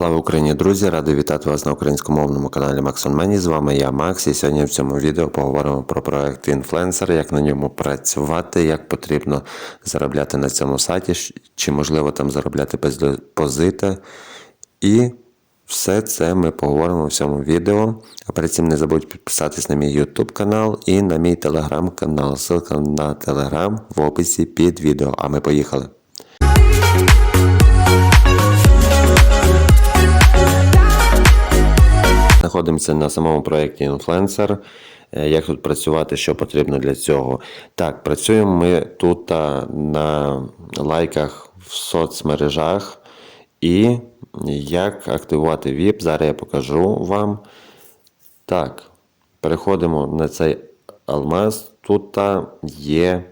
Слава Україні, друзі! Радий вітати вас на українськомовному каналі on Money. З вами я, Макс, і сьогодні в цьому відео поговоримо про проект інфлюенсер, як на ньому працювати, як потрібно заробляти на цьому сайті, чи можливо там заробляти без депозита. І все це ми поговоримо в цьому відео. А перед цим не забудь підписатись на мій YouTube канал і на мій телеграм канал. Ссылка на телеграм в описі під відео. А ми поїхали. Знаходимося на самому проєкті інфлюенсер. Е, Як тут працювати, що потрібно для цього? Так, працюємо ми тут на лайках в соцмережах. І як активувати VIP, зараз я покажу вам. Так, переходимо на цей алмаз. Тут є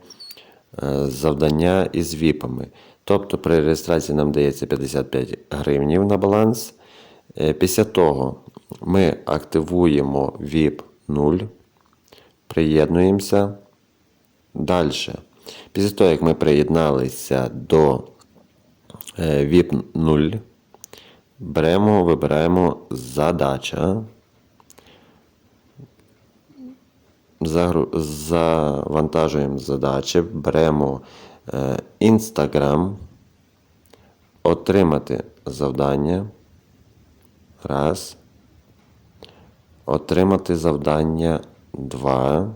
е, завдання із віпами. Тобто при реєстрації нам дається 55 гривнів на баланс. Е, Після того ми активуємо VIP 0, приєднуємося. Далі. Після того, як ми приєдналися до е, VIP 0, беремо, вибираємо задача. Завантажуємо задачі, беремо е, Instagram, отримати завдання. Раз. Отримати завдання 2.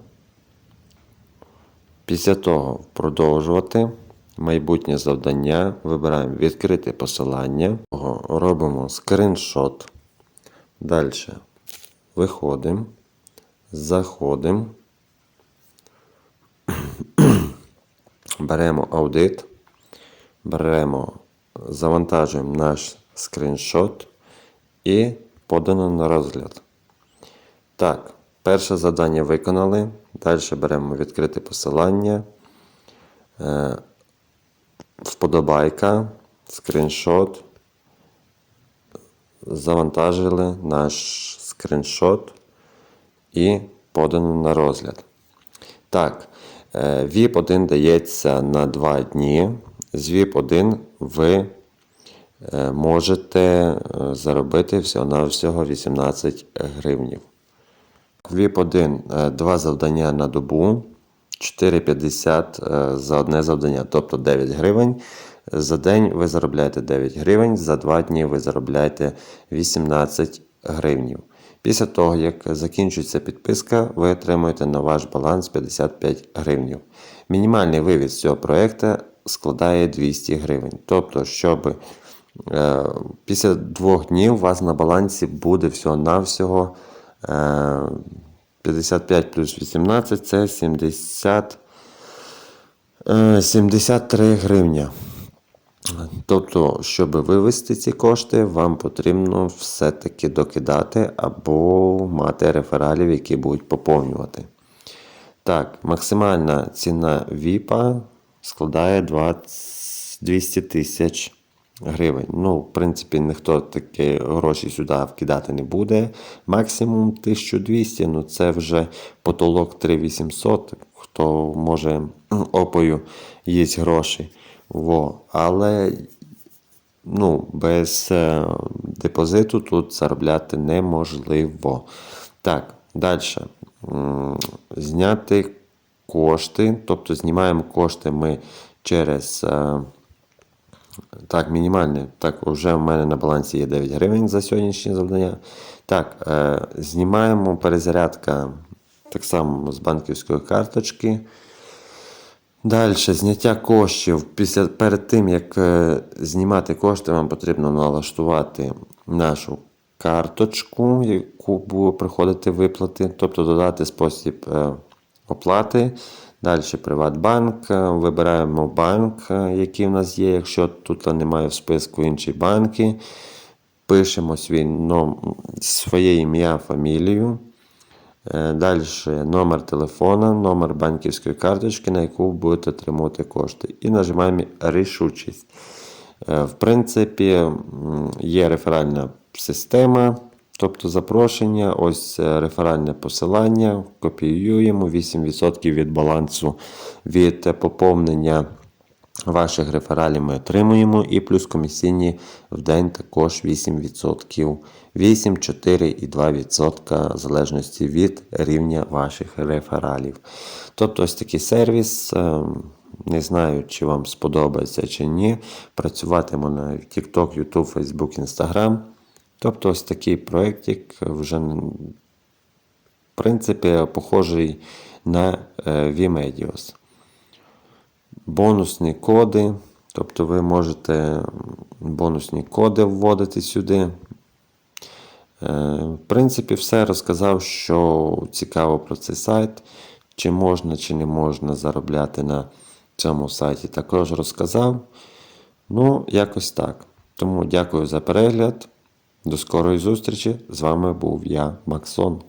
Після того продовжувати. Майбутнє завдання. Вибираємо відкрити посилання. Робимо скриншот. Далі. Виходимо. Заходимо. Беремо аудит. Беремо, завантажуємо наш скриншот і подано на розгляд. Так, перше завдання виконали. Далі беремо відкрите посилання. Е, Вподобайка, скриншот. Завантажили наш скриншот і подано на розгляд. Так, е, VIP 1 дається на 2 дні. З VIP 1 ви е, можете е, заробити всього-навсього 18 гривнів. VIP 1 е, завдання на добу, 4,50 е, за одне завдання, тобто 9 гривень. За день ви заробляєте 9 гривень, за 2 дні ви заробляєте 18 гривнів. Після того, як закінчується підписка, ви отримуєте на ваш баланс 55 гривнів. Мінімальний вивід з цього проєкту складає 200 гривень. Тобто, щоб е, після двох днів у вас на балансі буде всього-навсього е, 55 плюс 18 це 70, е, 73 гривня. Тобто, щоб вивести ці кошти, вам потрібно все-таки докидати або мати рефералів, які будуть поповнювати. Так, максимальна ціна ВІПа складає 20, 200 тисяч гривень. Ну, в принципі, ніхто такі гроші сюди вкидати не буде. Максимум 1200, ну це вже потолок 3800. Хто може опою їсть гроші. Во. Але ну, без е, депозиту тут заробляти неможливо. Так, далі. Зняти кошти, тобто знімаємо кошти ми через. Так, мінімальне. Так, вже в мене на балансі є 9 гривень за сьогоднішнє завдання. Так, е, знімаємо перезарядка так само з банківської карточки. Далі, зняття коштів. Після, перед тим, як е, знімати кошти, вам потрібно налаштувати нашу карточку, яку буде приходити виплати, тобто додати спосіб е, оплати. Далі Приватбанк. е, Вибираємо банк, е, який в нас є. Якщо тут немає в списку інші банки, пишемо свій ном, своє ім'я, фамілію. Далі номер телефона, номер банківської карточки, на яку будете отримувати кошти. І нажимаємо рішучість. Е, В принципі, є реферальна система, тобто запрошення, ось е, реферальне посилання, копіюємо 8% від балансу від е, поповнення ваших рефералів ми отримуємо, і плюс комісійні в день також 8%. 8, 4 і 2% в залежності від рівня ваших рефералів. Тобто ось такий сервіс. ем, Не знаю, чи вам сподобається чи ні. Працюватиму на TikTok, YouTube, Facebook, Instagram. Тобто ось такий проєктик вже в принципі похожий на е, Vimedios бонусні коди. Тобто ви можете бонусні коди вводити сюди. Е, В принципі, все розказав, що цікаво про цей сайт. Чи можна, чи не можна заробляти на цьому сайті. Також розказав. Ну, якось так. Тому дякую за перегляд. До скорої зустрічі. З вами був я, Максон.